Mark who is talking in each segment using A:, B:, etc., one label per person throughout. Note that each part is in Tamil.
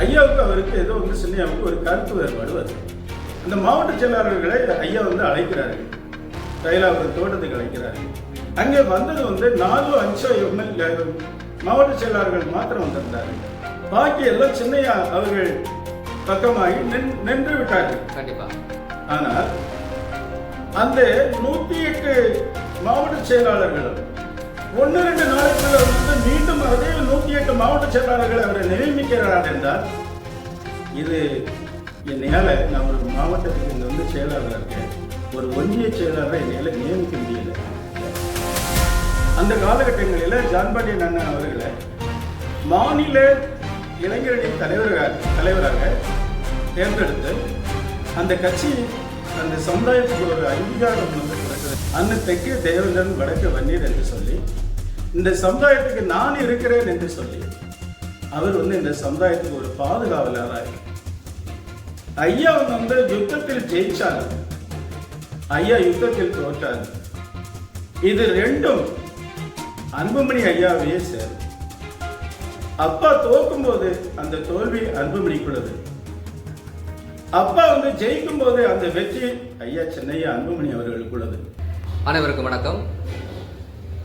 A: ஐயாவுக்கு அவருக்கு ஏதோ வந்து சின்னையாவுக்கு ஒரு கருத்து வேறுபாடு வருது. அந்த மாவட்ட செயலாளர்களை ஐயா வந்து அழைக்கிறாரு. தைலாபுரம் தோட்டத்துக்கு அழைக்கிறாரு. அங்கே வந்தது வந்து நாலு அஞ்சோ எம்எல்ஏ மாவட்ட செயலாளர்கள் மாத்திரம் வந்திருந்தாரு. பாக்கி எல்லாம் சின்னையா அவர்கள் பக்கமாகி நின்- நின்று விட்டார்கள்.
B: கண்டிப்பா.
A: ஆனால் அந்த நூத்தி எட்டு மாவட்ட செயலாளர்களும் ஒன்று ரெண்டு நாளைக்குள்ள வந்து மீண்டும் அதே நூத்தி எட்டு மாவட்ட செயலாளர்களை அவரை நியமிக்கிறார் என்றால் இது என்னையால் நான் ஒரு மாவட்டத்துக்கு இங்கே வந்து செயலாளராக இருக்கேன். ஒரு ஒன்றிய செயலாளரை என்னால் நியமிக்க முடியல. அந்த காலகட்டங்களில் ஜான்பாண்டியன் அண்ணன் அவர்களை மாநில இளைஞர்களின் தலைவராக தலைவராக தேர்ந்தெடுத்து அந்த கட்சி அந்த சமுதாயத்துக்கு ஒரு அங்கீகாரம் வந்து அன்னு தெற்கே தெற்கு வடக்கு வன்னீர் என்று சொல்லி இந்த சமுதாயத்துக்கு நான் இருக்கிறேன் என்று சொல்லி அவர் வந்து இந்த சமுதாயத்துக்கு ஒரு பாதுகாவலராக ஐயா வந்து யுத்தத்தில் ஜெயிச்சார் ஐயா யுத்தத்தில் தோற்றார். இது ரெண்டும் அன்புமணி ஐயாவையே சேரும். அப்பா தோக்கும் போது அந்த தோல்வி அன்புமணிக்குள்ளது. அப்பா வந்து ஜெயிக்கும் போது அந்த வெற்றி ஐயா சென்னையா அன்புமணி அவர்களுக்குள்ளது.
B: அனைவருக்கும் வணக்கம்.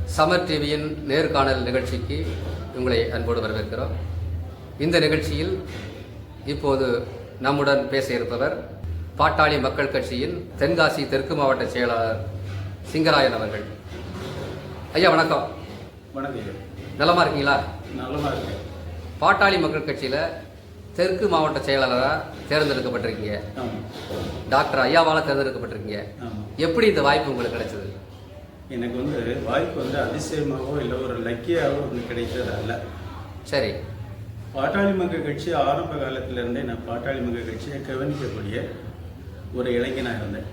B: சமர் டிவியின் நேர்காணல் நிகழ்ச்சிக்கு உங்களை அன்போடு வரவேற்கிறோம். இந்த நிகழ்ச்சியில் இப்போது நம்முடன் பேச இருப்பவர் பாட்டாளி மக்கள் கட்சியின் தென்காசி தெற்கு மாவட்ட செயலாளர் சிங்கராயன் அவர்கள். ஐயா வணக்கம்.
A: வணக்கம்.
B: நலமா இருக்கீங்களா?
A: நலமா இருக்கேன்.
B: பாட்டாளி மக்கள் கட்சியில் தெற்கு மாவட்ட செயலாளராக தேர்ந்தெடுக்கப்பட்டிருக்கீங்க. டாக்டர் ஐயாவால் தேர்ந்தெடுக்கப்பட்டிருக்கீங்க. எப்படி இந்த வாய்ப்பு உங்களுக்கு கிடைச்சது?
A: எனக்கு வந்து வாய்ப்பு வந்து அதிசயமாகவோ இல்லை ஒரு லக்கியாகவோ ஒன்று கிடைத்தது அல்ல.
B: சரி.
A: பாட்டாளி மக்கள் கட்சி ஆரம்ப காலத்திலிருந்தே நான் பாட்டாளி மக்கள் கட்சியை கவனிக்கக்கூடிய ஒரு இளைஞனாக இருந்தேன்.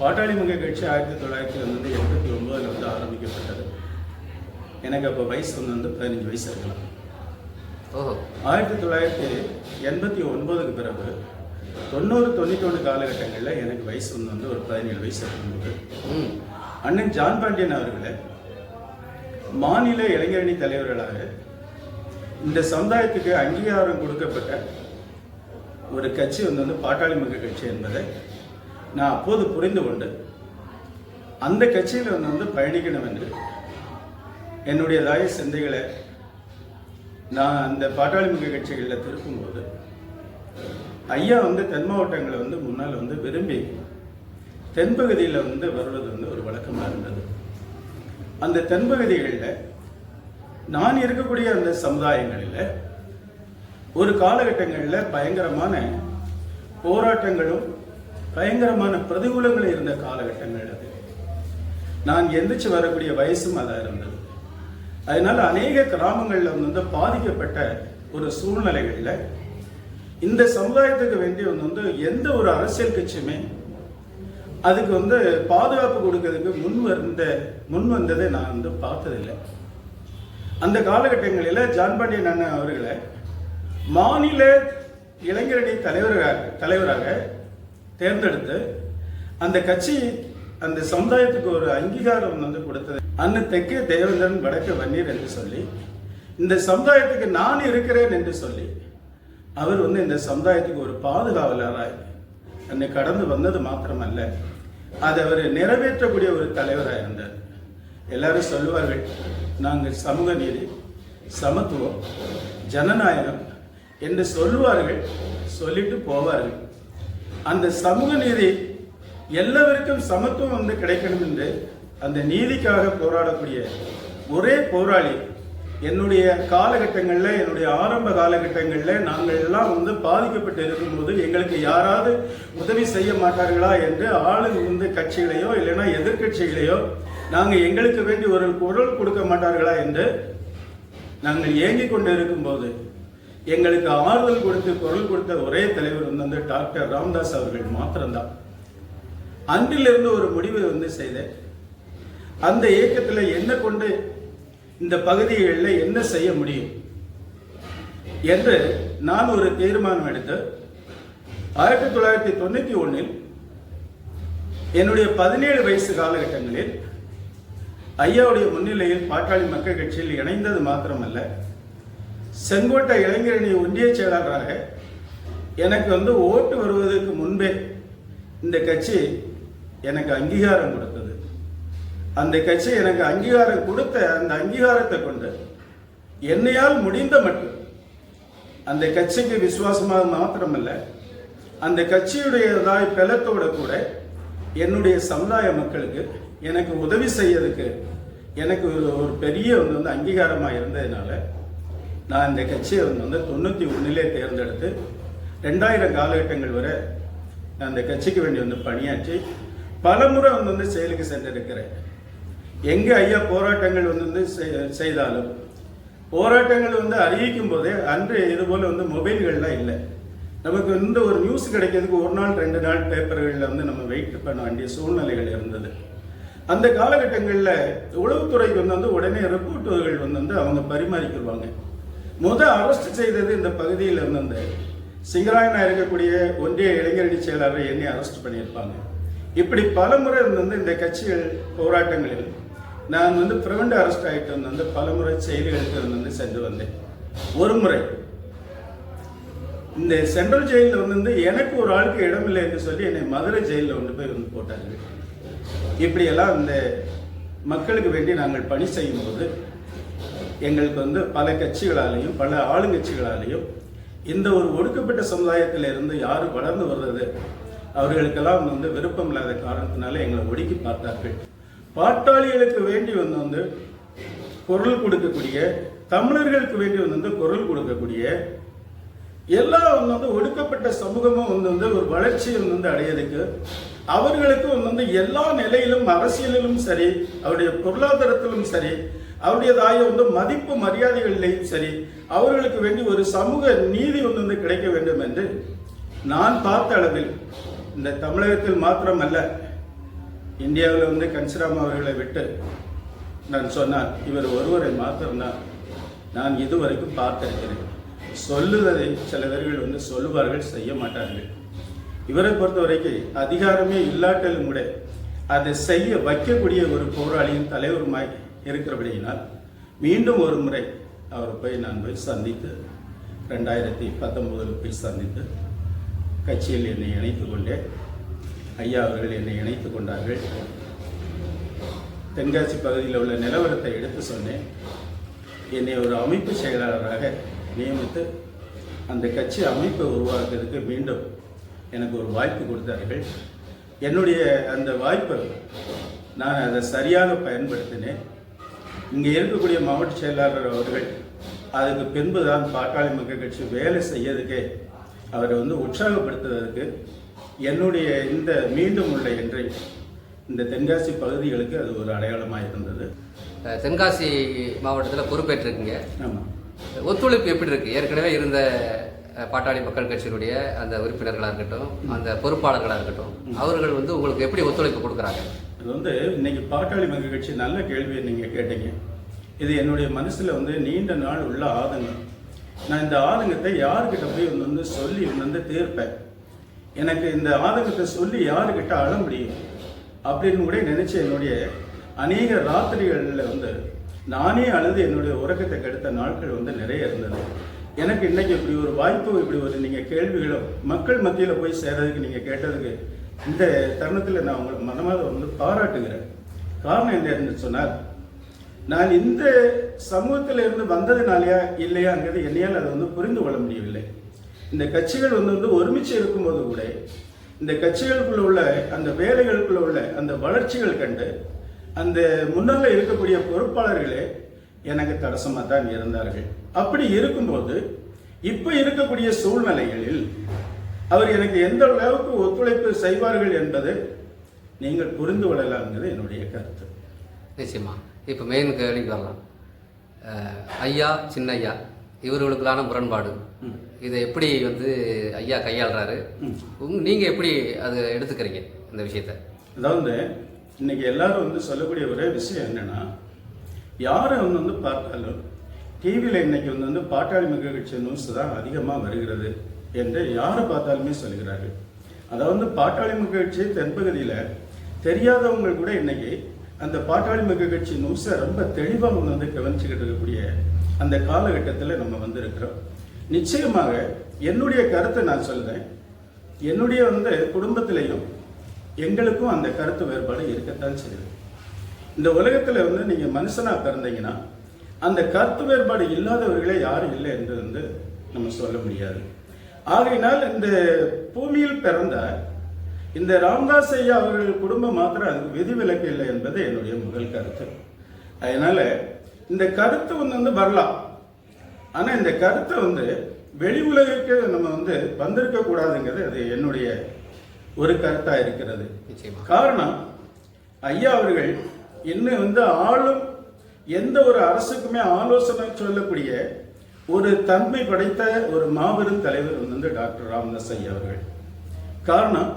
A: பாட்டாளி மக்கள் கட்சி ஆயிரத்தி தொள்ளாயிரத்தி வந்து எண்பத்தி ஒன்பதுல வந்து ஆரம்பிக்கப்பட்டது. எனக்கு அப்போ வயசு வந்து வந்து பதினஞ்சு வயசு இருக்கலாம். ஆயிரத்தி தொள்ளாயிரத்தி எண்பத்தி ஒன்பதுக்கு பிறகு தொண்ணூறு தொண்ணூற்றி ஒன்று காலகட்டங்களில் எனக்கு வயசு வந்து வந்து ஒரு பதினேழு வயசு இருக்கும்போது அண்ணன் ஜான் பாண்டியன் அவர்களை மாநில இளைஞரணி தலைவர்களாக இந்த சமுதாயத்துக்கு அங்கீகாரம் கொடுக்கப்பட்ட ஒரு கட்சி வந்து வந்து பாட்டாளி மக்கள் கட்சி என்பதை நான் அப்போது புரிந்து கொண்டு அந்த கட்சியில் வந்து வந்து பயணிக்கணும் என்று என்னுடைய தாய சிந்தைகளை நான் அந்த பாட்டாளி மக்கள் கட்சிகளில் திருப்பும்போது ஐயா வந்து தென் மாவட்டங்களை வந்து முன்னால் வந்து விரும்பி தென்பகுதியில் வந்து வருவது வந்து ஒரு வழக்கமாக இருந்தது. அந்த தென்பகுதிகளில் நான் இருக்கக்கூடிய அந்த சமுதாயங்களில் ஒரு காலகட்டங்களில் பயங்கரமான போராட்டங்களும் பயங்கரமான பிரதிகூலங்களும் இருந்த காலகட்டங்கள் அது. நான் எந்திரிச்சு வரக்கூடிய வயசும் அதாக இருந்தது. அதனால அநேக கிராமங்களில் வந்து பாதிக்கப்பட்ட ஒரு சூழ்நிலைகளில் இந்த சமுதாயத்துக்கு வேண்டிய வந்து எந்த ஒரு அரசியல் கட்சியுமே அதுக்கு வந்து பாதுகாப்பு கொடுக்கறதுக்கு முன் வந்த முன் வந்ததை நான் வந்து பார்த்ததில்லை. அந்த காலகட்டங்களில் ஜான்பாண்டியன் அண்ணன் அவர்களை மாநில இளைஞரணி தலைவராக தலைவராக தேர்ந்தெடுத்து அந்த கட்சி அந்த சமுதாயத்துக்கு ஒரு அங்கீகாரம் வந்து கொடுத்தது. அன்னு தெற்கே தேவேந்திரன் வடக்கு வன்னீர் என்று சொல்லி இந்த சமுதாயத்துக்கு நான் இருக்கிறேன் என்று சொல்லி அவர் வந்து இந்த சமுதாயத்துக்கு ஒரு பாதுகாவலராய் அன்னை கடந்து வந்தது மாத்திரமல்ல அதை அவர் நிறைவேற்றக்கூடிய ஒரு தலைவராக இருந்தார். எல்லாரும் சொல்லுவார்கள் நாங்கள் சமூக நீதி சமத்துவம் ஜனநாயகம் என்று சொல்லுவார்கள் சொல்லிட்டு போவார்கள். அந்த சமூக நீதி எல்லாருக்கும் சமத்துவம் வந்து கிடைக்கணும் என்று அந்த நீதிக்காக போராடக்கூடிய ஒரே போராளி என்னுடைய காலகட்டங்களில் என்னுடைய ஆரம்ப காலகட்டங்களில் நாங்கள் எல்லாம் வந்து பாதிக்கப்பட்டு இருக்கும்போது எங்களுக்கு யாராவது உதவி செய்ய மாட்டார்களா என்று ஆளுங்க வந்து கட்சிகளையோ இல்லைன்னா எதிர்க்கட்சிகளையோ நாங்கள் எங்களுக்கு வேண்டி ஒரு குரல் கொடுக்க மாட்டார்களா என்று நாங்கள் ஏங்கிக் கொண்டு இருக்கும்போது எங்களுக்கு ஆறுதல் கொடுத்து குரல் கொடுத்த ஒரே தலைவர் வந்து அந்த டாக்டர் ராம்தாஸ் அவர்கள் மாத்திரம்தான். அன்றிலிருந்து ஒரு முடிவை வந்து செய்தேன். அந்த இயக்கத்தில் என்ன கொண்டு இந்த பகுதிகளில் என்ன செய்ய முடியும் என்று நான் ஒரு தீர்மானம் எடுத்து ஆயிரத்தி தொள்ளாயிரத்தி தொண்ணூற்றி ஒன்றில் என்னுடைய பதினேழு வயசு காலகட்டங்களில் ஐயாவுடைய முன்னிலையில் பாட்டாளி மக்கள் கட்சியில் இணைந்தது மாத்திரமல்ல செங்கோட்டை இளைஞரணி ஒன்றிய செயலாளராக எனக்கு வந்து ஓட்டு வருவதற்கு முன்பே இந்த கட்சி எனக்கு அங்கீகாரம் கொடுத்தது. அந்த கட்சி எனக்கு அங்கீகாரம் கொடுத்த அந்த அங்கீகாரத்தை கொண்டு என்னையால் முடிந்த மட்டும் அந்த கட்சிக்கு விசுவாசமாக மாத்திரமல்ல அந்த கட்சியுடையதாய் பலத்தோட கூட என்னுடைய சமுதாய மக்களுக்கு எனக்கு உதவி செய்யறதுக்கு எனக்கு ஒரு ஒரு பெரிய வந்து வந்து அங்கீகாரமாக இருந்ததுனால நான் இந்த கட்சியை வந்து வந்து தொண்ணூற்றி ஒன்றிலே தேர்ந்தெடுத்து ரெண்டாயிரம் காலகட்டங்கள் வரை நான் அந்த கட்சிக்கு வேண்டி வந்து பணியாற்றி பலமுறை வந்து வந்து செயலுக்கு சென்றிருக்கிறேன். எங்கே ஐயா போராட்டங்கள் வந்து வந்து செய்- செய்தாலும் போராட்டங்கள் வந்து அறிவிக்கும் போதே அன்று இது போல வந்து மொபைல்கள்லாம் இல்லை. நமக்கு வந்து ஒரு நியூஸ் கிடைக்கிறதுக்கு ஒரு நாள் ரெண்டு நாள் பேப்பர்களில் வந்து நம்ம வெயிட் பண்ண வேண்டிய சூழ்நிலைகள் இருந்தது. அந்த காலகட்டங்களில் உளவுத்துறைக்கு வந்து வந்து உடனே ரிப்போர்ட்டுகள் வந்து வந்து அவங்க பரிமாறிக்கிடுவாங்க. முதல் அரெஸ்ட் செய்தது இந்த பகுதியில் வந்து சிங்கராயனா இருக்கக்கூடிய ஒன்றிய இளைஞரணி செயலாளர் என்னை அரெஸ்ட் பண்ணியிருப்பாங்க. இப்படி பல முறை வந்து இந்த கட்சிகள் போராட்டங்களில் நான் வந்து பிரிவெண்ட் அரெஸ்ட் ஆகிட்டு வந்து பல முறை செயல்களுக்கு வந்து சென்று வந்தேன். ஒரு முறை. இந்த சென்ட்ரல் ஜெயிலில் வந்து எனக்கு ஒரு ஆளுக்கு இடமில்லை என்று சொல்லி என்னை மதுரை ஜெயிலில் கொண்டு போய் வந்து போட்டார்கள். இப்படியெல்லாம் இந்த மக்களுக்கு வேண்டி நாங்கள் பணி செய்யும்போது எங்களுக்கு வந்து பல கட்சிகளாலேயும் பல ஆளுங்கட்சிகளாலேயும் இந்த ஒரு ஒடுக்கப்பட்ட சமுதாயத்தில் இருந்து யார் வளர்ந்து வர்றது அவர்களுக்கெல்லாம் வந்து விருப்பம் இல்லாத காரணத்தினால எங்களை ஒடுக்கி பார்த்தார்கள். பாட்டாளிகளுக்கு வேண்டி வந்து வந்து குரல் கொடுக்கக்கூடிய தமிழர்களுக்கு வேண்டி வந்து வந்து குரல் கொடுக்கக்கூடிய எல்லா வந்து வந்து ஒடுக்கப்பட்ட சமூகமும் வந்து வந்து ஒரு வளர்ச்சியை வந்து வந்து அடையிறதுக்கு அவர்களுக்கு வந்து வந்து எல்லா நிலையிலும் அரசியலிலும் சரி அவருடைய பொருளாதாரத்திலும் சரி அவருடையதாய வந்து மதிப்பு மரியாதைகளிலேயும் சரி அவர்களுக்கு வேண்டி ஒரு சமூக நீதி வந்து வந்து கிடைக்க வேண்டும் என்று நான் பார்த்த அளவில் இந்த தமிழகத்தில் மாத்திரமல்ல இந்தியாவில் வந்து கன்சிராம் அவர்களை விட்டு நான் சொன்னான் இவர் ஒருவரை மாத்திரம்தான் நான் இதுவரைக்கும் பார்த்திருக்கிறேன். சொல்லுவதை சிலவர்கள் வந்து சொல்லுவார்கள் செய்ய மாட்டார்கள். இவரை பொறுத்த வரைக்கும் அதிகாரமே இல்லாட்டலும் கூட அதை செய்ய வைக்கக்கூடிய ஒரு போராளியின் தலைவருமாய் இருக்கிறபடியினால் மீண்டும் ஒரு முறை அவரை போய் நான் போய் சந்தித்து ரெண்டாயிரத்தி பத்தொன்பதில் போய் சந்தித்து கட்சியில் என்னை இணைத்து கொண்டேன் ஐயா அவர்கள் என்னை இணைத்து கொண்டார்கள். தென்காசி பகுதியில் உள்ள நிலவரத்தை எடுத்து சொன்னேன். என்னை ஒரு அமைப்பு செயலாளராக நியமித்து அந்த கட்சி அமைப்பை உருவாக்குறதுக்கு மீண்டும் எனக்கு ஒரு வாய்ப்பு கொடுத்தார்கள். என்னுடைய அந்த வாய்ப்பை நான் அதை சரியாக பயன்படுத்தினேன். இங்கே இருக்கக்கூடிய மாவட்ட செயலாளர் அவர்கள் அதுக்கு பின்பு தான் பாட்டாளி மக்கள் கட்சி வேலை செய்யறதுக்கே அவரை வந்து உற்சாகப்படுத்துவதற்கு என்னுடைய இந்த மீண்டும் உள்ள என்றை இந்த தென்காசி பகுதிகளுக்கு அது ஒரு அடையாளமாக இருந்தது.
B: தென்காசி மாவட்டத்தில் பொறுப்பேற்றிருக்கீங்க.
A: ஆமாம்
B: ஒத்துழைப்பு எப்படி இருக்கு? ஏற்கனவே இருந்த பாட்டாளி மக்கள் கட்சியினுடைய அந்த உறுப்பினர்களாக இருக்கட்டும் அந்த பொறுப்பாளர்களாக இருக்கட்டும் அவர்கள் வந்து உங்களுக்கு எப்படி ஒத்துழைப்பு கொடுக்குறாங்க?
A: அது வந்து இன்னைக்கு பாட்டாளி மக்கள் கட்சி நல்ல கேள்வியை நீங்கள் கேட்டீங்க. இது என்னுடைய மனசில் வந்து நீண்ட நாள் உள்ள ஆதங்கம். நான் இந்த ஆதங்கத்தை யாருக்கிட்ட போய் வந்து வந்து சொல்லி வந்து தீர்ப்பேன்? எனக்கு இந்த ஆதங்கத்தை சொல்லி யாருக்கிட்ட அழ முடியும்? அப்படின்னு கூட நினச்சி என்னுடைய அநேக ராத்திரிகளில் வந்து நானே அழுது என்னுடைய உறக்கத்தை கெடுத்த நாட்கள் வந்து நிறைய இருந்தது. எனக்கு இன்னைக்கு இப்படி ஒரு வாய்ப்பு இப்படி ஒரு நீங்கள் கேள்விகளும் மக்கள் மத்தியில் போய் சேர்றதுக்கு நீங்கள் கேட்டதுக்கு இந்த தருணத்தில் நான் உங்களுக்கு மனமாக வந்து பாராட்டுகிறேன். காரணம் என்ன என்று சொன்னால் நான் இந்த சமூகத்தில் இருந்து வந்ததுனாலயா இல்லையாங்கிறது என்னையால் அதை வந்து புரிந்து கொள்ள முடியவில்லை. இந்த கட்சிகள் வந்து வந்து ஒருமிச்சு இருக்கும்போது கூட இந்த கட்சிகளுக்குள்ள உள்ள அந்த வேலைகளுக்குள்ள உள்ள அந்த வளர்ச்சிகள் கண்டு அந்த முன்னால் இருக்கக்கூடிய பொறுப்பாளர்களே எனக்கு தடசமாக தான் இருந்தார்கள். அப்படி இருக்கும்போது இப்போ இருக்கக்கூடிய சூழ்நிலைகளில் அவர் எனக்கு எந்த அளவுக்கு ஒத்துழைப்பு செய்வார்கள் என்பது நீங்கள் புரிந்து கொள்ளலாம்ங்கிறது என்னுடைய கருத்து.
B: நிச்சயமா இப்போ மெயின் கேள்விக்கு வரலாம் ஐயா சின்ன ஐயா இவர்களுக்கெல்லான முரண்பாடு. இதை எப்படி வந்து ஐயா கையாளுறாரு? நீங்கள் எப்படி அதை எடுத்துக்கிறீங்க இந்த விஷயத்த?
A: அதாவது இன்னைக்கு எல்லாரும் வந்து சொல்லக்கூடிய ஒரே விஷயம் என்னன்னா யாரை வந்து வந்து பார்த்தாலும் டிவியில் இன்னைக்கு வந்து வந்து பாட்டாளி கட்சி நியூஸ் தான் அதிகமாக வருகிறது என்று யாரை பார்த்தாலுமே சொல்கிறார்கள். அதாவது பாட்டாளி கட்சி தென்பகுதியில் தெரியாதவங்க கூட இன்னைக்கு அந்த பாட்டாளி மக்கள் கட்சி நியூஸை ரொம்ப தெளிவாக வந்து வந்து கவனிச்சுக்கிட்டு இருக்கக்கூடிய அந்த காலகட்டத்தில் நம்ம வந்திருக்கிறோம். நிச்சயமாக என்னுடைய கருத்தை நான் சொல்கிறேன் என்னுடைய வந்து குடும்பத்திலையும் எங்களுக்கும் அந்த கருத்து வேறுபாடு இருக்கத்தான் செய்யுது. இந்த உலகத்தில் வந்து நீங்கள் மனுஷனாக பிறந்தீங்கன்னா அந்த கருத்து வேறுபாடு இல்லாதவர்களே யாரும் இல்லை என்று வந்து நம்ம சொல்ல முடியாது. ஆகையினால் இந்த பூமியில் பிறந்த இந்த ராம்தாஸ் ஐயா அவர்கள் குடும்பம் மாத்திரம் அதுக்கு விதிவிலக்கு இல்லை என்பது என்னுடைய முதல் கருத்து. அதனால இந்த கருத்து வந்து வந்து வரலாம். ஆனா இந்த கருத்தை வந்து வெளி உலகிற்கு நம்ம வந்து வந்திருக்க கூடாதுங்கிறது அது என்னுடைய ஒரு கருத்தா இருக்கிறது. காரணம் ஐயா அவர்கள் இன்னும் வந்து ஆளும் எந்த ஒரு அரசுக்குமே ஆலோசனை சொல்லக்கூடிய ஒரு தன்மை படைத்த ஒரு மாபெரும் தலைவர் வந்து டாக்டர் ராமதாஸ் ஐயா அவர்கள். காரணம்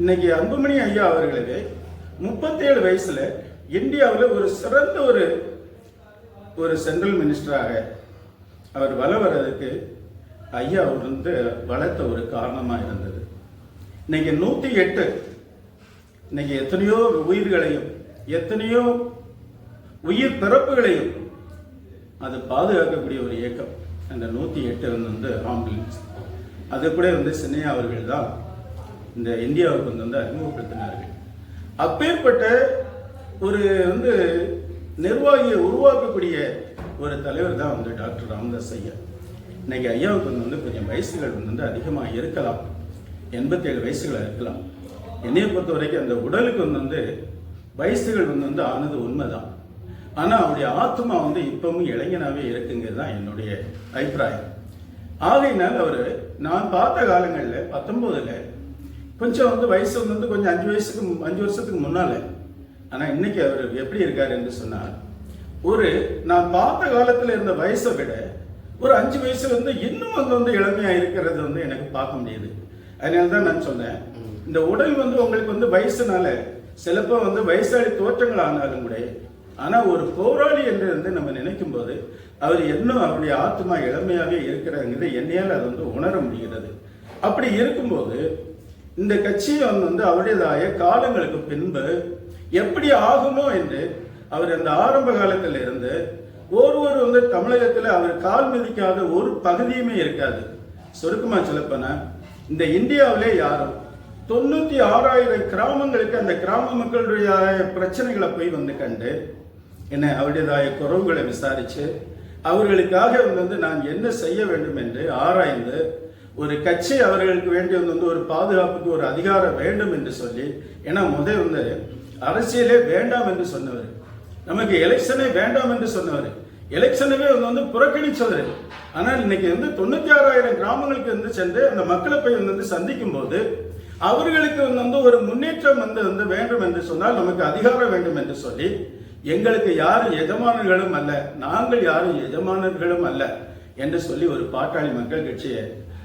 A: இன்னைக்கு அன்புமணி ஐயா அவர்களுக்கு முப்பத்தேழு வயசுல இந்தியாவில் ஒரு சிறந்த ஒரு ஒரு சென்ட்ரல் மினிஸ்டராக அவர் வள வர்றதுக்கு ஐயா அவர் வந்து வளர்த்த ஒரு காரணமாக இருந்தது. இன்னைக்கு நூற்றி எட்டு இன்னைக்கு எத்தனையோ உயிர்களையும் எத்தனையோ உயிர் பிறப்புகளையும் அது பாதுகாக்கக்கூடிய ஒரு இயக்கம். அந்த நூற்றி எட்டு வந்து ஆம்புலன்ஸ் அது கூட வந்து சின்னையா அவர்கள் தான் இந்த இந்தியாவுக்கு வந்து வந்து அறிமுகப்படுத்தினார்கள். அப்பேற்பட்ட ஒரு வந்து நிர்வாகியை உருவாக்கக்கூடிய ஒரு தலைவர் தான் வந்து டாக்டர் ராமதாஸ் ஐயா. இன்னைக்கு ஐயாவுக்கு வந்து வந்து கொஞ்சம் வயசுகள் வந்து அதிகமாக இருக்கலாம். எண்பத்தேழு வயசுகளாக இருக்கலாம். என்னையை பொறுத்த வரைக்கும் அந்த உடலுக்கு வந்து வந்து வயசுகள் வந்து வந்து ஆனது உண்மைதான். ஆனால் அவருடைய ஆத்மா வந்து இப்பவும் இளைஞனாகவே இருக்குங்கிறது தான் என்னுடைய அபிப்பிராயம். ஆகையினால் அவர் நான் பார்த்த காலங்களில் பத்தொம்போதில் கொஞ்சம் வந்து வயசு வந்து கொஞ்சம் அஞ்சு வயசுக்கு அஞ்சு வருஷத்துக்கு முன்னால. ஆனால் இன்னைக்கு அவர் எப்படி இருக்கார் என்று சொன்னால் ஒரு நான் பார்த்த காலத்தில் இருந்த வயசை விட ஒரு அஞ்சு வயசுல இருந்து இன்னும் வந்து வந்து இளமையா இருக்கிறது வந்து எனக்கு பார்க்க முடியுது. அதனால தான் நான் சொன்னேன். இந்த உடல் வந்து உங்களுக்கு வந்து வயசுனால சிலப்போ வந்து வயசாளி தோற்றங்கள் ஆனாலும் கூட ஆனால் ஒரு போராளி என்று வந்து நம்ம நினைக்கும் போது அவர் இன்னும் அவருடைய ஆத்மா இளமையாகவே இருக்கிறாங்கிறது என்னையால் அது வந்து உணர முடிகிறது. அப்படி இருக்கும்போது இந்த கட்சியம் வந்து அவருடையதாய காலங்களுக்கு பின்பு எப்படி ஆகுமோ என்று அவர் அந்த ஆரம்ப காலத்தில் இருந்து ஒருவர் வந்து தமிழகத்தில் அவர் கால் மிதிக்காத ஒரு பகுதியுமே இருக்காது. சுருக்கமாக சொல்லப்போனா இந்த இந்தியாவிலே யாரும் தொண்ணூத்தி ஆறாயிரம் கிராமங்களுக்கு அந்த கிராம மக்களுடைய பிரச்சனைகளை போய் வந்து கண்டு என்ன அவருடையதாய குறவுகளை விசாரிச்சு அவர்களுக்காக வந்து நான் என்ன செய்ய வேண்டும் என்று ஆராய்ந்து ஒரு கட்சி அவர்களுக்கு வேண்டி வந்து ஒரு பாதுகாப்புக்கு ஒரு அதிகாரம் வேண்டும் என்று சொல்லி ஏன்னா முதல் வந்து அரசியலே வேண்டாம் என்று சொன்னவர். நமக்கு எலெக்ஷனே வேண்டாம் என்று சொன்னவர். எலெக்ஷனவே வந்து வந்து புறக்கணிச்சவர். ஆனால் இன்னைக்கு வந்து தொண்ணூத்தி ஆறாயிரம் கிராமங்களுக்கு வந்து சென்று அந்த மக்களை போய் வந்து சந்திக்கும் போது அவர்களுக்கு வந்து ஒரு முன்னேற்றம் வந்து வந்து வேண்டும் என்று சொன்னால் நமக்கு அதிகாரம் வேண்டும் என்று சொல்லி எங்களுக்கு யாரும் எஜமானர்களும் அல்ல நாங்கள் யாரும் எஜமானர்களும் அல்ல என்று சொல்லி ஒரு பாட்டாளி மக்கள் கட்சியை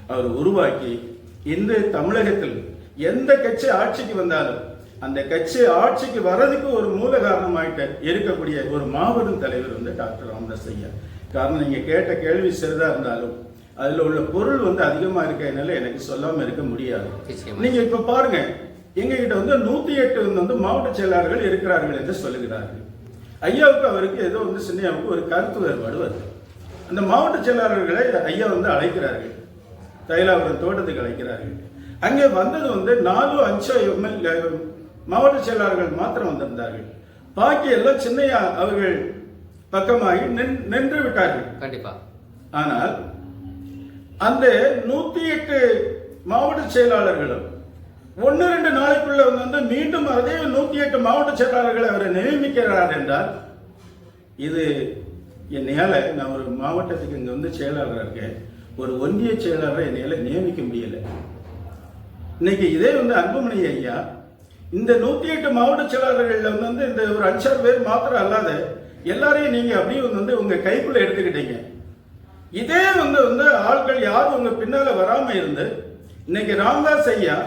A: அவர் உருவாக்கி இன்று தமிழகத்தில் எந்த கட்சி ஆட்சிக்கு வந்தாலும் அந்த கட்சி ஆட்சிக்கு வர்றதுக்கு ஒரு மூல காரணமாயிட்ட இருக்கக்கூடிய ஒரு மாபெரும் தலைவர் வந்து டாக்டர் ராமதாஸ் ஐயா. காரணம் நீங்க கேட்ட கேள்வி சிறிதா இருந்தாலும் அதுல உள்ள பொருள் வந்து அதிகமா இருக்கிறதுனால எனக்கு சொல்லாம இருக்க முடியாது.
B: நிச்சயமா.
A: நீங்க இப்ப பாருங்க எங்க கிட்ட வந்து நூத்தி எட்டு வந்து மாவட்ட செயலாளர்கள் இருக்கிறார்கள் என்று சொல்லுகிறார்கள். ஐயாவுக்கு அவருக்கு ஏதோ வந்து சின்னையாவுக்கு ஒரு கருத்து வேறுபாடு வருது. அந்த மாவட்ட செயலாளர்களை ஐயா வந்து அழைக்கிறார்கள். தைலாபுரம் தோட்டத்துக்கு அழைக்கிறார்கள் அங்கே வந்தது வந்து நாலு அஞ்சு எம்எல்ஏ மாவட்ட செயலாளர்கள் மாத்திரம் வந்திருந்தார்கள். பாக்கி எல்லாம் சின்னையா அவர்கள் பக்கமாகி நின்- நின்று விட்டார்கள்.
B: கண்டிப்பா.
A: ஆனால் அந்த நூத்தி எட்டு மாவட்ட செயலாளர்களும் ஒன்னு ரெண்டு நாளைக்குள்ள வந்து மீண்டும் அதே நூத்தி எட்டு மாவட்ட செயலாளர்களை அவரை நியமிக்கிறார் என்றால் இது என்னையால நான் ஒரு மாவட்டத்துக்கு இங்க வந்து செயலாளராக இருக்கேன். ஒரு ஒன்றிய செயலாளரை என்னையால நியமிக்க முடியல. இன்னைக்கு இதே வந்து அன்புமணி ஐயா இந்த நூத்தி எட்டு மாவட்ட செயலாளர்களில் வந்து இந்த ஒரு அஞ்சாறு பேர் மாத்திரம் அல்லாத எல்லாரையும் நீங்க அப்படியே வந்து உங்க கைக்குள்ள எடுத்துக்கிட்டீங்க. இதே வந்து வந்து ஆட்கள் யாரும் உங்க பின்னால வராம இருந்து இன்னைக்கு ராம்தாஸ் ஐயா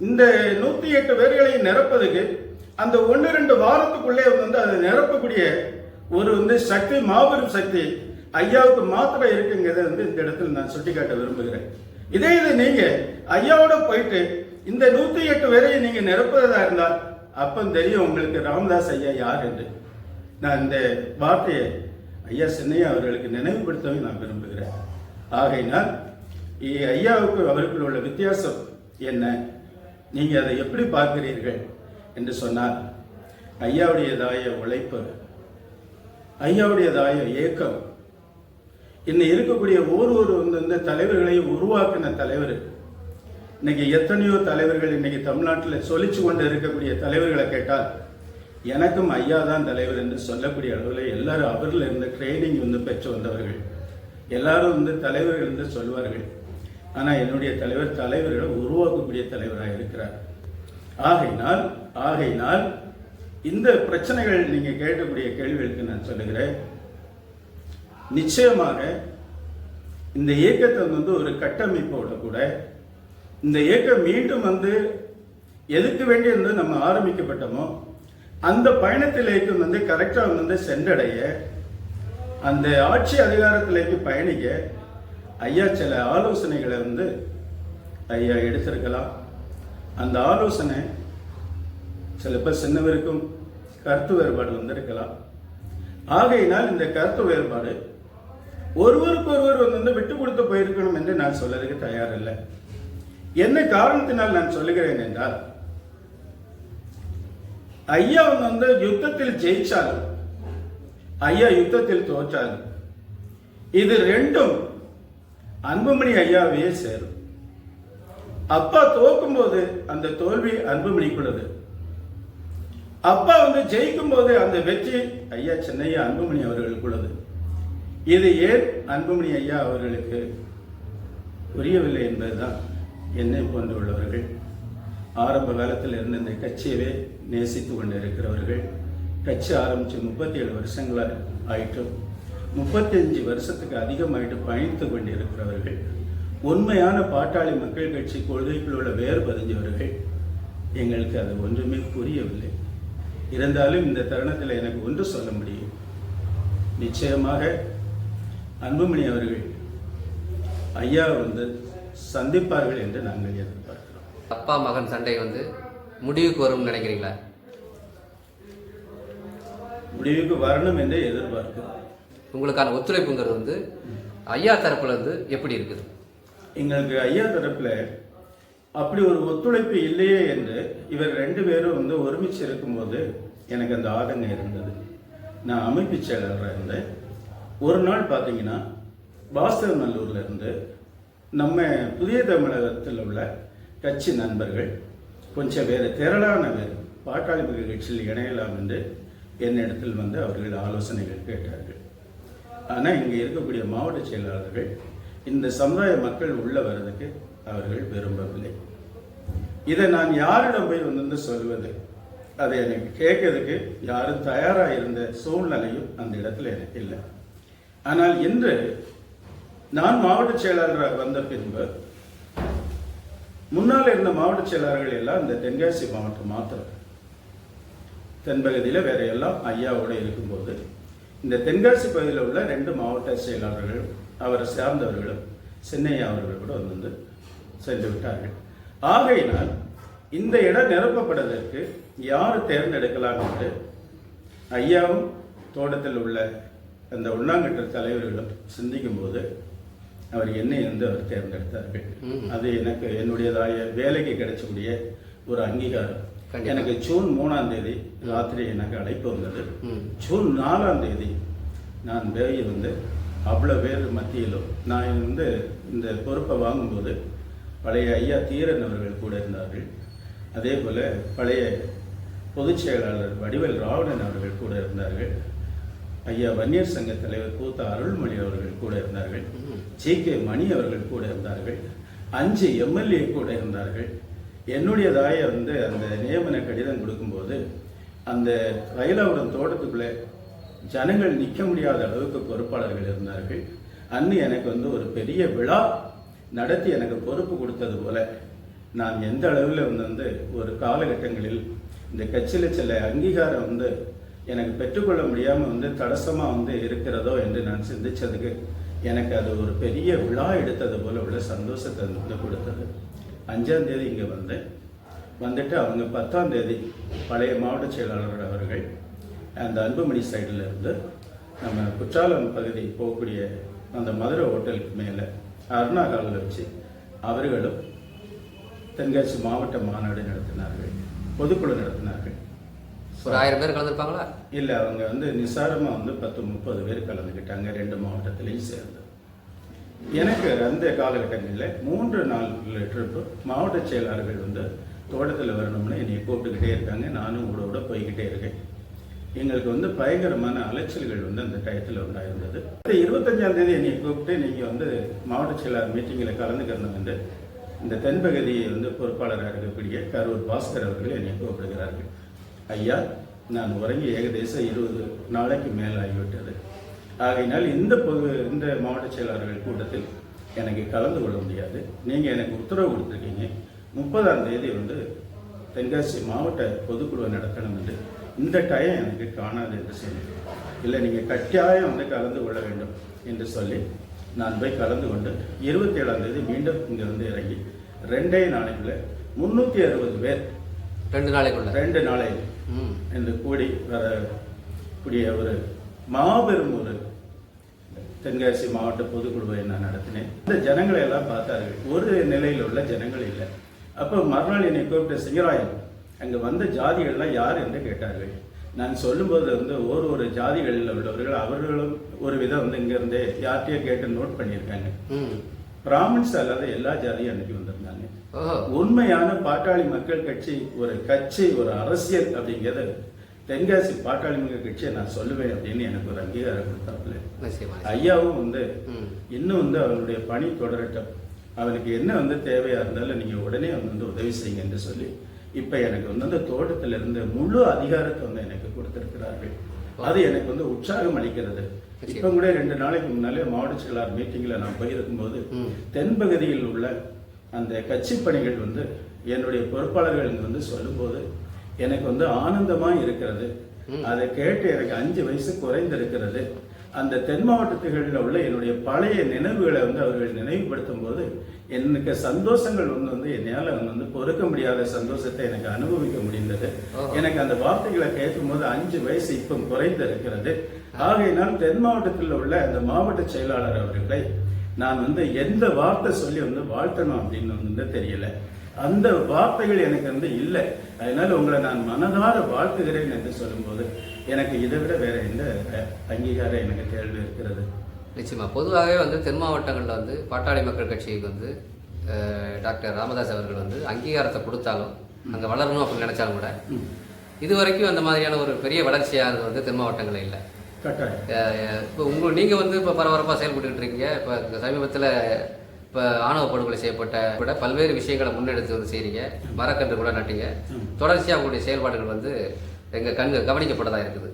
A: இந்த நூத்தி எட்டு பேர்களையும் நிரப்பதுக்கு அந்த ஒன்று ரெண்டு வாரத்துக்குள்ளே வந்து அதை நிரப்பக்கூடிய ஒரு வந்து சக்தி மாபெரும் சக்தி ஐயாவுக்கு மாத்திரம் இருக்குங்கிறத வந்து இந்த இடத்துல நான் சுட்டிக்காட்ட விரும்புகிறேன். இதே இது நீங்க ஐயாவோட போயிட்டு இந்த நூத்தி எட்டு பேரையும் நீங்க நிரப்புறதா இருந்தால் அப்போ தெரியும் உங்களுக்கு ராமதாஸ் ஐயா யார் என்று. நான் இந்த வார்த்தையை ஐயா சின்னையா அவர்களுக்கு நினைவுபடுத்தவும் நான் விரும்புகிறேன். ஆகையினால் ஐயாவுக்கு அவருக்குள் உள்ள வித்தியாசம் என்ன? நீங்க அதை எப்படி பார்க்கிறீர்கள் என்று சொன்னால் ஐயாவுடையதாய உழைப்பு ஐயாவுடையதாய ஏக்கம் இன்னும் இருக்கக்கூடிய ஒவ்வொரு வந்து இந்த தலைவர்களையும் உருவாக்கின தலைவர். இன்னைக்கு எத்தனையோ தலைவர்கள் இன்னைக்கு தமிழ்நாட்டில் சொலிச்சு கொண்டு இருக்கக்கூடிய தலைவர்களை கேட்டால் எனக்கும் ஐயா தான் தலைவர் என்று சொல்லக்கூடிய அளவில் எல்லாரும் அவரில் இருந்த ட்ரைனிங் வந்து பெற்று வந்தவர்கள். எல்லாரும் வந்து தலைவர்கள் என்று சொல்வார்கள். ஆனால் என்னுடைய தலைவர் தலைவர்களை உருவாக்கக்கூடிய தலைவராக இருக்கிறார். ஆகையினால் ஆகையினால் இந்த பிரச்சனைகள் நீங்கள் கேட்கக்கூடிய கேள்விகளுக்கு நான் சொல்லுகிறேன். நிச்சயமாக இந்த இயக்கத்தை வந்து ஒரு கட்டமைப்போட கூட இந்த இயக்கம் மீண்டும் வந்து எதுக்கு வேண்டி வந்து நம்ம ஆரம்பிக்கப்பட்டோமோ அந்த பயணத்திலேக்கு வந்து கரெக்டாக வந்து சென்றடைய அந்த ஆட்சி அதிகாரத்திலேக்கு பயணிக்க ஐயா சில ஆலோசனைகளை வந்து ஐயா எடுத்திருக்கலாம். அந்த ஆலோசனை சில பேர் சின்னவருக்கும் கருத்து வேறுபாடு வந்திருக்கலாம். ஆகையினால் இந்த கருத்து வேறுபாடு ஒருவருக்கு ஒருவர் வந்து விட்டு கொடுத்து போயிருக்கணும் என்று நான் சொல்லறதுக்கு தயாரில்லை. என்ன காரணத்தினால் நான் சொல்லுகிறேன் என்றால் ஐயா வந்து யுத்தத்தில் ஜெயிச்சாலும் ஐயா யுத்தத்தில் தோற்றாலும் இது ரெண்டும் அன்புமணி ஐயாவையே சேரும். அப்பா தோக்கும் போது அந்த தோல்வி அன்புமணிக்குள்ளது. அப்பா வந்து ஜெயிக்கும் போது அந்த வெற்றி ஐயா சென்னையா அன்புமணி அவர்களுக்குள்ளது. இது ஏன் அன்புமணி ஐயா அவர்களுக்கு புரியவில்லை என்பதுதான் என்னை போன்றுள்ளவர்கள். ஆரம்ப காலத்தில் இருந்த இந்த கட்சியவே நேசித்து கொண்டு இருக்கிறவர்கள் கட்சி ஆரம்பித்து முப்பத்தி ஏழு வருஷங்களாக ஆயிட்டும் முப்பத்தஞ்சு வருஷத்துக்கு அதிகமாயிட்டு பயணித்து கொண்டிருக்கிறவர்கள். உண்மையான பாட்டாளி மக்கள் கட்சி கொள்கைக்குள்ள வேறு பதிஞ்சவர்கள். எங்களுக்கு அது ஒன்றுமே புரியவில்லை. இருந்தாலும் இந்த தருணத்தில் எனக்கு ஒன்று சொல்ல முடியும். நிச்சயமாக அன்புமணி அவர்கள் ஐயா வந்து சந்திப்பார்கள் என்று நாங்கள் எதிர்பார்க்கிறோம்.
B: அப்பா மகன் சண்டை வந்து முடிவுக்கு வரும்னு நினைக்கிறீங்களா?
A: முடிவுக்கு வரணும் என்று எதிர்பார்க்கிறோம்.
B: உங்களுக்கான ஒத்துழைப்புங்கிறது வந்து ஐயா தரப்புல இருந்து எப்படி இருக்குது?
A: எங்களுக்கு ஐயா தரப்புல அப்படி ஒரு ஒத்துழைப்பு இல்லையே என்று இவர் ரெண்டு பேரும் வந்து ஒருமிச்சு இருக்கும்போது எனக்கு அந்த ஆதங்கம் இருந்தது. நான் அமைப்பு செயலாளராக இருந்தேன். ஒரு நாள் பார்த்தீங்கன்னா பாஸ்கரநல்லூர்ல இருந்து நம்ம புதிய தமிழகத்தில் உள்ள கட்சி நண்பர்கள் கொஞ்சம் வேறு திரளான பேர் பாட்டாளி மக்கள் கட்சியில் இணையலாம் என்று என்னிடத்தில் வந்து அவர்கள் ஆலோசனைகள் கேட்டார்கள். ஆனால் இங்கே இருக்கக்கூடிய மாவட்ட செயலாளர்கள் இந்த சமுதாய மக்கள் உள்ள வர்றதுக்கு அவர்கள் விரும்பவில்லை. இதை நான் யாரிடம் போய் வந்து சொல்வது? அதை எனக்கு கேட்கறதுக்கு யாரும் தயாராக இருந்த சூழ்நிலையும் அந்த இடத்துல எனக்கு இல்லை. ஆனால் இன்று நான் மாவட்ட செயலாளராக வந்த பின்பு முன்னால் இருந்த மாவட்ட செயலாளர்கள் எல்லாம் இந்த தென்காசி மாவட்டம் மாத்திரம். தென்பகுதியில் வேற எல்லாம் ஐயாவோட இருக்கும்போது இந்த தென்காசி பகுதியில் உள்ள ரெண்டு மாவட்ட செயலாளர்கள் அவரை சார்ந்தவர்களும் சென்னையா அவர்கள் கூட வந்து சென்று விட்டார்கள். ஆகையினால் இந்த இடம் நிரப்பப்படுவதற்கு யார் தேர்ந்தெடுக்கலாம் என்று ஐயாவும் தோட்டத்தில் உள்ள அந்த உள்ளாங்கட்டு தலைவர்களும் சிந்திக்கும் போது அவர் என்னை வந்து அவர் தேர்ந்தெடுத்தார்கள். அது எனக்கு என்னுடையதாய வேலைக்கு கிடைச்சக்கூடிய ஒரு அங்கீகாரம். எனக்கு ஜூன் மூணாம் தேதி ராத்திரி எனக்கு அழைப்பு வந்தது. ஜூன் நாலாம் தேதி நான் வேகி வந்து அவ்வளோ பேர் மத்தியிலும் நான் வந்து இந்த பொறுப்பை வாங்கும்போது பழைய ஐயா தீரன் அவர்கள் கூட இருந்தார்கள் அதே போல் பழைய பொதுச் செயலாளர் வடிவேல் ராவணன் அவர்கள் கூட இருந்தார்கள் ஐயா வன்னியர் சங்க தலைவர் கூத்த அருள்மொழி அவர்கள் கூட இருந்தார்கள். ஜி கே மணி அவர்கள் கூட இருந்தார்கள். அஞ்சு எம்எல்ஏ கூட இருந்தார்கள். என்னுடையதாய வந்து அந்த நியமன கடிதம் கொடுக்கும்போது அந்த ரயிலாபுரம் தோட்டத்துக்குள்ளே ஜனங்கள் நிற்க முடியாத அளவுக்கு பொறுப்பாளர்கள் இருந்தார்கள். அன்னு எனக்கு வந்து ஒரு பெரிய விழா நடத்தி எனக்கு பொறுப்பு கொடுத்தது போல நான் எந்த அளவில் வந்து வந்து ஒரு காலகட்டங்களில் இந்த கட்சியில் சில அங்கீகாரம் வந்து எனக்கு பெற்றுக்கொள்ள முடியாமல் வந்து தடசமாக வந்து இருக்கிறதோ என்று நான் சிந்திச்சதுக்கு எனக்கு அது ஒரு பெரிய விழா எடுத்தது போல உள்ள சந்தோஷத்தை வந்து கொடுத்தது. அஞ்சாம் தேதி இங்கே வந்தேன். வந்துட்டு அவங்க பத்தாம் தேதி பழைய மாவட்ட செயலாளர் அவர்கள் அந்த அன்புமணி சைடில் இருந்து நம்ம குற்றாலம் பகுதி போகக்கூடிய அந்த மதுரை ஹோட்டலுக்கு மேலே அருணா காலில் வச்சு அவர்களும் தென்காசி மாவட்ட மாநாடு நடத்தினார்கள். பொதுக்குழு நடத்தினார்கள்.
B: ஒரு ஆயிரம் பேர் கலந்துருப்பாங்களா?
A: இல்லை அவங்க வந்து நிசாரமாக வந்து பத்து முப்பது பேர் கலந்துக்கிட்டாங்க ரெண்டு மாவட்டத்திலையும் சேர்ந்து. எனக்கு அந்த காலகட்டங்களில் மூன்று நாலு ட்ரிப்பு மாவட்ட செயலாளர்கள் வந்து தோட்டத்தில் வரணும்னு என்னை கூப்பிட்டுக்கிட்டே இருக்காங்க. நானும் கூட கூட போய்கிட்டே இருக்கேன். எங்களுக்கு வந்து பயங்கரமான அலைச்சல்கள் வந்து அந்த டயத்தில் உண்டாயிருந்தது. இந்த இருபத்தஞ்சாம் தேதி என்னை கூப்பிட்டு நீங்கள் வந்து மாவட்ட செயலாளர் மீட்டிங்கில் கலந்துக்கணும் வந்து இந்த தென்பகுதியை வந்து பொறுப்பாளராக இருக்கக்கூடிய கரூர் பாஸ்கர் அவர்கள் என்னை கூப்பிடுகிறார்கள். ஐயா நான் உறங்கி ஏகதேசம் இருபது நாளைக்கு மேல் ஆகிவிட்டது ஆகையினால் இந்த பொது இந்த மாவட்ட செயலாளர்கள் கூட்டத்தில் எனக்கு கலந்து கொள்ள முடியாது. நீங்கள் எனக்கு உத்தரவு கொடுத்துருக்கீங்க. முப்பதாம் தேதி வந்து தென்காசி மாவட்ட பொதுக்குழுவை நடத்தணும் என்று. இந்த டைம் எனக்கு காணாது என்று சொல்லி இல்லை நீங்கள் கட்டாயம் வந்து கலந்து கொள்ள வேண்டும் என்று சொல்லி நான் போய் கலந்து கொண்டு இருபத்தி ஏழாம் தேதி மீண்டும் இங்கே வந்து இறங்கி ரெண்டே நாளைக்குள்ள முந்நூற்றி அறுபது பேர்
B: ரெண்டு நாளைக்குள்ள.
A: ரெண்டு நாளைக்கு. என்று கூடி வரக்கூடிய ஒரு மாபெரும் ஒரு தென்காசி மாவட்ட பொதுக்குழுவை நான் நடத்தினேன். இந்த ஜனங்களை எல்லாம் பார்த்தார்கள். ஒரு நிலையில் உள்ள ஜனங்கள் இல்லை. அப்போ மறுநாள் என்னை கூப்பிட்ட சிங்கராயன் அங்கே வந்த ஜாதிகள்லாம் யார்? என்று கேட்டார்கள். நான் சொல்லும்போது வந்து ஒரு ஒரு ஜாதிகளில் உள்ளவர்கள் அவர்களும் ஒரு விதம் வந்து இங்கேருந்தே யார்கிட்டயோ கேட்டு நோட் பண்ணியிருக்காங்க.
B: ம்.
A: பிராமின்ஸ் அல்லாத எல்லா ஜாதியும் அன்னைக்கு வந்திருந்தாங்க. உண்மையான பாட்டாளி மக்கள் கட்சி ஒரு கட்சி ஒரு அரசியல் அப்படிங்கிறது தென்காசி பாட்டாளி மக்கள் கட்சியை நான் சொல்லுவேன் அப்படின்னு எனக்கு ஒரு அங்கீகாரம் கொடுத்தாப்புல. ஐயாவும் வந்து இன்னும் வந்து அவனுடைய பணி தொடரட்டும். அவனுக்கு என்ன வந்து தேவையா இருந்தாலும் நீங்க உடனே அவன் வந்து உதவி செய்யுங்க என்று சொல்லி இப்ப எனக்கு வந்து அந்த தோட்டத்துல இருந்து முழு அதிகாரத்தை வந்து எனக்கு கொடுத்திருக்கிறார்கள். அது எனக்கு வந்து உற்சாகம் அளிக்கிறது. இப்ப கூட ரெண்டு நாளைக்கு முன்னாலே மாவட்ட செயலாளர் மீட்டிங்ல நான் போயிருக்கும்போது. தென்பகுதியில் உள்ள அந்த கட்சி பணிகள் வந்து என்னுடைய பொறுப்பாளர்கள் வந்து சொல்லும்போது எனக்கு வந்து ஆனந்தமா இருக்கிறது. அதை கேட்டு எனக்கு அஞ்சு வயசு குறைந்திருக்கிறது. அந்த தென் மாவட்டத்துகளில் உள்ள என்னுடைய பழைய நினைவுகளை வந்து அவர்கள் நினைவுபடுத்தும் போது எனக்கு சந்தோஷங்கள் ஒன்று வந்து என்னால் வந்து பொறுக்க முடியாத சந்தோஷத்தை எனக்கு அனுபவிக்க முடிந்தது. எனக்கு அந்த வார்த்தைகளை கேட்கும் போது அஞ்சு வயசு இப்போ குறைந்து இருக்கிறது ஆகையினால் தென் மாவட்டத்தில் உள்ள அந்த மாவட்ட செயலாளர் அவர்களை நான் வந்து எந்த வார்த்தை சொல்லி வந்து வாழ்த்தணும் அப்படின்னு வந்து தெரியல. அந்த வார்த்தைகள் எனக்கு வந்து இல்லை. அதனால உங்களை நான் மனதார வாழ்த்துகிறேன் என்று சொல்லும்போது எனக்கு இதை விட வேற எந்த அங்கீகாரம் எனக்கு தேர்வு இருக்கிறது?
B: நிச்சயமா. பொதுவாகவே வந்து தென் மாவட்டங்களில் வந்து பாட்டாளி மக்கள் கட்சிக்கு வந்து டாக்டர் ராமதாஸ் அவர்கள் வந்து அங்கீகாரத்தை கொடுத்தாலும் அங்கே வளரணும் அப்படின்னு நினைச்சாலும் கூட. இது வரைக்கும் அந்த மாதிரியான ஒரு பெரிய வளர்ச்சியாக வந்து தென் மாவட்டங்களில் இல்லை. இப்போ உங்கள் நீங்கள் வந்து இப்போ பரபரப்பாக செயல்பட்டுக்கிட்டு இருக்கீங்க. இப்போ சமீபத்தில் இப்போ ஆணவ படுகொலை செய்யப்பட்ட கூட பல்வேறு விஷயங்களை முன்னெடுத்து வந்து செய்கிறீங்க மரக்கன்று கூட நட்டீங்க. தொடர்ச்சியாக உங்களுடைய செயல்பாடுகள் வந்து எங்கள் கண்கு கவனிக்கப்பட்டதாக இருக்குது.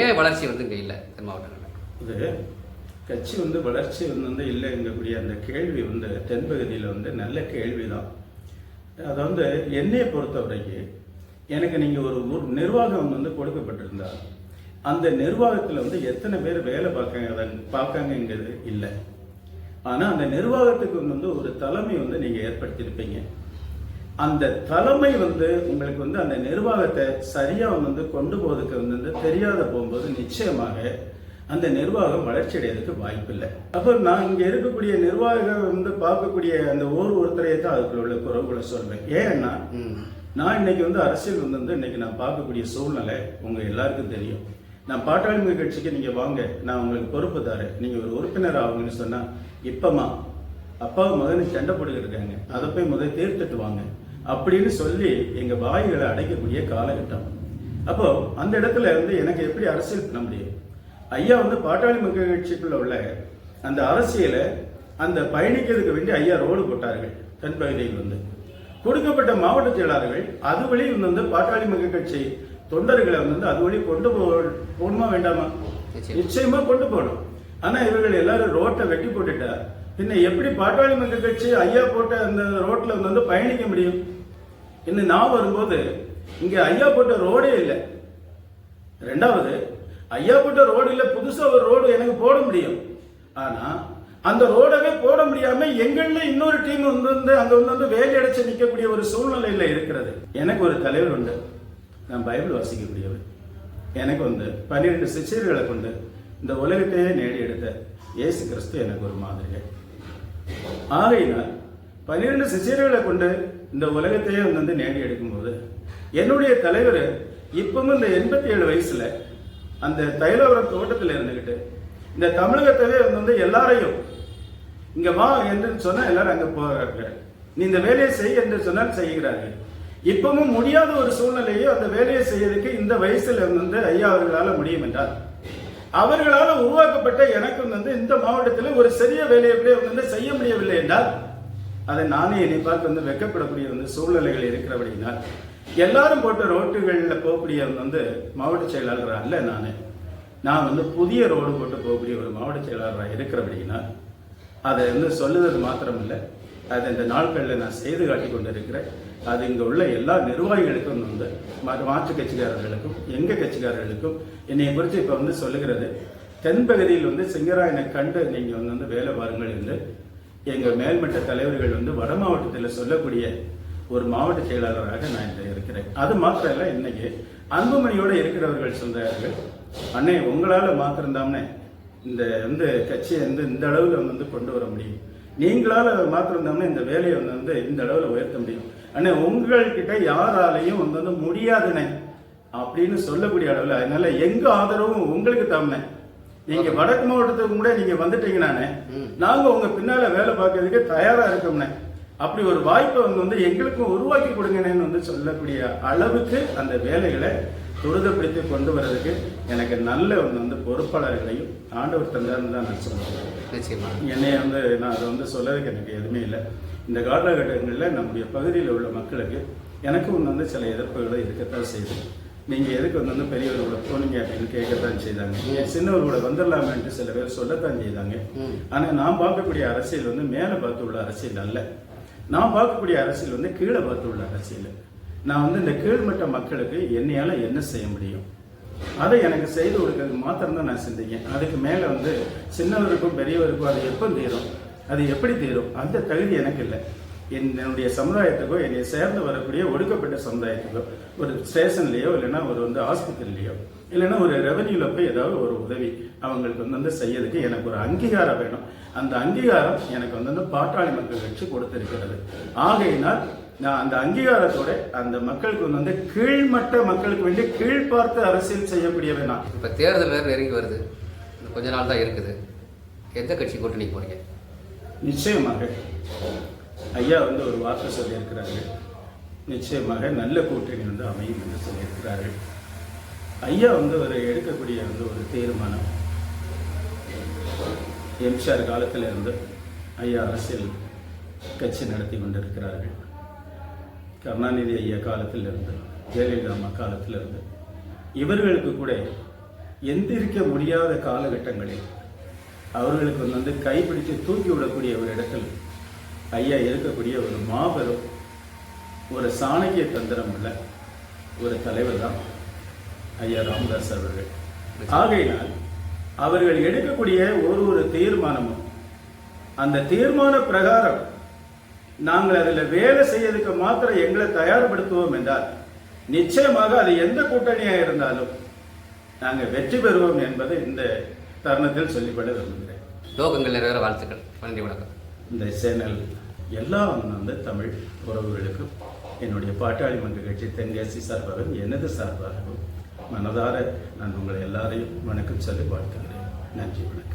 B: ஏன் வளர்ச்சி வந்து இங்கே இல்லை தென் மாவட்டங்களில்?
A: இது கட்சி வந்து வளர்ச்சி வந்து இல்லைங்கக்கூடிய அந்த கேள்வி வந்து தென்பகுதியில் வந்து நல்ல கேள்வி தான் அதை வந்து என்னையை பொறுத்த வரைக்கும் எனக்கு நீங்கள் ஒரு நிர்வாகம் வந்து கொடுக்கப்பட்டிருந்தா அந்த நிர்வாகத்தில் வந்து எத்தனை பேர் வேலை பார்க்காங்க பார்க்காங்கங்கிறது இல்லை. ஆனால் அந்த நிர்வாகத்துக்கு வந்து ஒரு தலைமை வந்து நீங்கள் ஏற்படுத்தியிருப்பீங்க. அந்த தலைமை வந்து உங்களுக்கு வந்து அந்த நிர்வாகத்தை சரியா வந்து கொண்டு போவதுக்கு வந்து தெரியாத போகும்போது நிச்சயமாக அந்த நிர்வாகம் வளர்ச்சி அடையறதுக்கு வாய்ப்பில்லை. அப்போ நான் இங்க இருக்கக்கூடிய நிர்வாகம் வந்து பார்க்கக்கூடிய அந்த ஒரு ஒருத்தரையே தான் அதுக்குள்ள உள்ள குறவுகளை சொல்வேன். ஏன்னா நான் இன்னைக்கு வந்து அரசியல் வந்து வந்து இன்னைக்கு நான் பார்க்கக்கூடிய சூழ்நிலை உங்க எல்லாருக்கும் தெரியும். நான் பாட்டாளி கட்சிக்கு நீங்க வாங்க நான் உங்களுக்கு பொறுப்பு தரேன். நீங்க ஒரு உறுப்பினர் ஆகுங்கன்னு சொன்னா இப்பமா அப்பாவும் மகனுக்கு சண்டை போட்டுக்கிட்டு இருக்காங்க. அதை போய் முதல் தீர்த்துட்டு வாங்க. அப்படின்னு சொல்லி எங்க வாய்களை அடைக்கக்கூடிய காலகட்டம். அப்போ அந்த இடத்துல இருந்து எனக்கு எப்படி அரசியல் பண்ண முடியும்? ஐயா வந்து பாட்டாளி மக்கள் கட்சிக்குள்ள உள்ள அந்த அரசியலை அந்த பயணிக்கிறதுக்கு வேண்டி ஐயா ரோடு போட்டார்கள் தென்பகுதியில் வந்து. கொடுக்கப்பட்ட மாவட்ட செயலாளர்கள் அது வழி வந்து பாட்டாளி மக்கள் கட்சி தொண்டர்களை வந்து அது வழி கொண்டு போகணுமா வேண்டாமா?
B: நிச்சயம்.
A: கொண்டு போகணும். ஆனா இவர்கள் எல்லாரும் ரோட்டை வெட்டி போட்டுட்டா பின்ன எப்படி பாட்டாளி மக்கள் கட்சி ஐயா போட்ட அந்த ரோட்ல வந்து பயணிக்க முடியும்? இன்னும் நான் வரும்போது இங்க ஐயா போட்ட ரோடே இல்லை. ரெண்டாவது ஐயா போட்ட ரோடு இல்ல புதுசா ஒரு ரோடு எனக்கு போட முடியும். ஆனா அந்த ரோடவே போட முடியாம எங்கள்ல இன்னொரு டீம் வந்து அங்க வந்து வேலை அடைச்சு நிக்கக்கூடிய ஒரு சூழ்நிலையில இருக்கிறது. எனக்கு ஒரு தலைவர் உண்டு. நான் பைபிள் வாசிக்கக்கூடியவர் எனக்கு வந்து பன்னிரெண்டு சிச்சர்களை கொண்டு இந்த உலகத்தையே நேடி எடுத்த இயேசு கிறிஸ்து எனக்கு ஒரு மாதிரி ஆகையினால் பன்னிரெண்டு சிசியர்களை கொண்டு இந்த உலகத்தையே வந்து நேடி எடுக்கும்போது என்னுடைய தலைவர் இப்பவும் இந்த எண்பத்தி ஏழு வயசுல அந்த தைலவரம் தோட்டத்தில் இருந்துகிட்டு இந்த தமிழகத்தவே வந்து எல்லாரையும் இங்க வா என்று சொன்னா எல்லாரும் அங்க போகிறார்கள் நீ இந்த வேலையை செய் என்று சொன்னால் செய்கிறார்கள். இப்பவும் முடியாத ஒரு சூழ்நிலையை அந்த வேலையை செய்யறதுக்கு இந்த வயசுல வந்து ஐயா அவர்களால் முடியும் என்றார். அவர்களால் உருவாக்கப்பட்ட எனக்கும் வந்து இந்த மாவட்டத்தில் ஒரு சிறிய வேலையை எப்படி அவங்க வந்து செய்ய முடியவில்லை என்றால் அதை நானே என்னை பார்த்து வந்து வெக்கப்படக்கூடிய வந்து சூழ்நிலைகள் இருக்கிற அப்படின்னா எல்லாரும் போட்ட ரோட்டுகளில் போகக்கூடியவங்க வந்து மாவட்ட செயலாளர் அல்ல நானே. நான் வந்து புதிய ரோடு போட்டு போகக்கூடிய ஒரு மாவட்ட செயலாளராக இருக்கிற அப்படின்னா அதை வந்து சொல்லுவது மாத்திரமில்லை. அதை இந்த நாட்களில் நான் செய்து காட்டி இருக்கிறேன் அது இங்கே உள்ள எல்லா நிர்வாகிகளுக்கும் வந்து மாற்று கட்சிக்காரர்களுக்கும் எங்கள் கட்சிக்காரர்களுக்கும் என்னை குறித்து இப்போ வந்து சொல்லுகிறது. தென்பகுதியில் வந்து சிங்கராயனை கண்டு நீங்கள் வந்து வந்து வேலை பாருங்கள் என்று எங்கள் மேல்மட்ட தலைவர்கள் வந்து வட மாவட்டத்தில் சொல்லக்கூடிய ஒரு மாவட்ட செயலாளராக நான் இன்று இருக்கிறேன். அது மாத்திரம் இல்லை இன்னைக்கு அன்புமணியோடு இருக்கிறவர்கள் சொல்கிறார்கள் அண்ணே உங்களால் மாத்திரம்தாம்னே இந்த வந்து கட்சியை வந்து இந்த அளவில் வந்து கொண்டு வர முடியும். நீங்களால் மாத்திரம்தாம்னே இந்த வேலையை வந்து வந்து இந்த அளவில் உயர்த்த முடியும். அண்ணே உங்கள்கிட்ட யாராலையும் வந்து வந்து முடியாதுண்ணே அப்படின்னு சொல்லக்கூடிய அளவில் அதனால எங்க ஆதரவும் உங்களுக்கு தாம்னே நீங்க வடக்கு மாவட்டத்துக்கு கூட நீங்க வந்துட்டீங்கன்னானே நாங்க உங்க பின்னால வேலை பார்க்கறதுக்கு தயாரா இருக்கோம்னே அப்படி ஒரு வாய்ப்பை வந்து வந்து எங்களுக்கும் உருவாக்கி கொடுங்கன்னு வந்து சொல்லக்கூடிய அளவுக்கு அந்த வேலைகளை துரிதப்படுத்தி கொண்டு வர்றதுக்கு எனக்கு நல்ல வந்து வந்து பொறுப்பாளர்களையும் ஆண்டவர் தந்தார்னு தான் நான் சொல்லுவேன்.
B: நிச்சயமா.
A: என்னை வந்து நான் அதை வந்து சொல்லறதுக்கு எனக்கு எதுவுமே இல்லை. இந்த காலகட்டங்களில் நம்முடைய பகுதியில் உள்ள மக்களுக்கு எனக்கும் வந்து சில எதிர்ப்புகளை இருக்கத்தான் செய்யுது. நீங்க எதுக்கு வந்து வந்து பெரியவர்களோட போனீங்க அப்படின்னு கேட்கத்தான் செய்தாங்க. சின்னவர்களோட வந்துடலாமேன்ட்டு சில பேர் சொல்லத்தான் செய்தாங்க.
B: ம்.
A: ஆனா நான் பார்க்கக்கூடிய அரசியல் வந்து மேலே பார்த்து உள்ள அரசியல் அல்ல. நான் பார்க்கக்கூடிய அரசியல் வந்து கீழே பார்த்து உள்ள அரசியல். நான் வந்து இந்த கீழ்மட்ட மக்களுக்கு என்னையால என்ன செய்ய முடியும்? அதை எனக்கு செய்து கொடுக்கறது மாத்திரம் தான் நான் சிந்திக்கேன். அதுக்கு மேல வந்து சின்னவருக்கும் பெரியவருக்கும் அது எப்போ தீரும்? அது எப்படி தீரும்? அந்த தகுதி எனக்கு இல்லை. என்னுடைய சமுதாயத்துக்கோ என்னை சேர்ந்து வரக்கூடிய ஒடுக்கப்பட்ட சமுதாயத்துக்கோ ஒரு ஸ்டேஷன்லேயோ இல்லைன்னா ஒரு வந்து ஆஸ்பத்திரிலையோ இல்லைன்னா ஒரு ரெவன்யூல போய் ஏதாவது ஒரு உதவி அவங்களுக்கு வந்து வந்து செய்யறதுக்கு எனக்கு ஒரு அங்கீகாரம் வேணும். அந்த அங்கீகாரம் எனக்கு வந்து வந்து பாட்டாளி மக்கள் கட்சி கொடுத்திருக்கிறது. ஆகையினால் நான் அந்த அங்கீகாரத்தோட அந்த மக்களுக்கு வந்து கீழ்மட்ட மக்களுக்கு வேண்டி கீழ் பார்த்து அரசியல் செய்யக்கூடிய வேணாம்
B: இப்போ தேர்தல் வேறு நெருங்கி வருது. கொஞ்ச நாள் தான் இருக்குது. எந்த கட்சி கூட்டணி போறீங்க?
A: நிச்சயமாக ஐயா வந்து ஒரு வார்த்தை சொல்லியிருக்கிறார்கள் நிச்சயமாக நல்ல கூட்டணி வந்து அமையும் என்று சொல்லியிருக்கிறார்கள் ஐயா வந்து ஒரு எடுக்கக்கூடிய வந்து ஒரு தீர்மானம். எம்ஜிஆர் காலத்தில் இருந்து ஐயா அரசியல் கட்சி நடத்தி கொண்டிருக்கிறார்கள். கருணாநிதி ஐயா காலத்தில் இருந்து ஜெயலலிதா அம்மா காலத்தில் இருந்து இவர்களுக்கு கூட எந்திரிக்க முடியாத காலகட்டங்களில் அவர்களுக்கு வந்து கைப்பிடித்து தூக்கி விடக்கூடிய ஒரு இடத்தில் ஐயா இருக்கக்கூடிய ஒரு மாபெரும் ஒரு சாணக்கிய தந்திரம் உள்ள ஒரு தலைவர் தான் ஐயா ராமதாஸ் அவர்கள். ஆகையினால் அவர்கள் எடுக்கக்கூடிய ஒரு ஒரு தீர்மானமும் அந்த தீர்மான பிரகாரம் நாங்கள் அதில் வேலை செய்யறதுக்கு மாத்திரம் எங்களை தயார்படுத்துவோம் என்றால் நிச்சயமாக அது எந்த கூட்டணியாக இருந்தாலும் நாங்கள் வெற்றி பெறுவோம் என்பது இந்த தருணத்தில் சொல்லிக்கொள்ள விரும்புகிறேன்.
B: நோக்கங்கள் நிறைவேற வாழ்த்துக்கள். நன்றி வணக்கம்.
A: இந்த சேனல் எல்லா வந்து தமிழ் உறவுகளுக்கும் என்னுடைய பாட்டாளி மன்ற கட்சி தென்காசி சார்பாகவும் எனது சார்பாகவும் மனதார நான் உங்களை எல்லாரையும் வணக்கம் சொல்லி வாழ்த்துகிறேன். நன்றி வணக்கம்.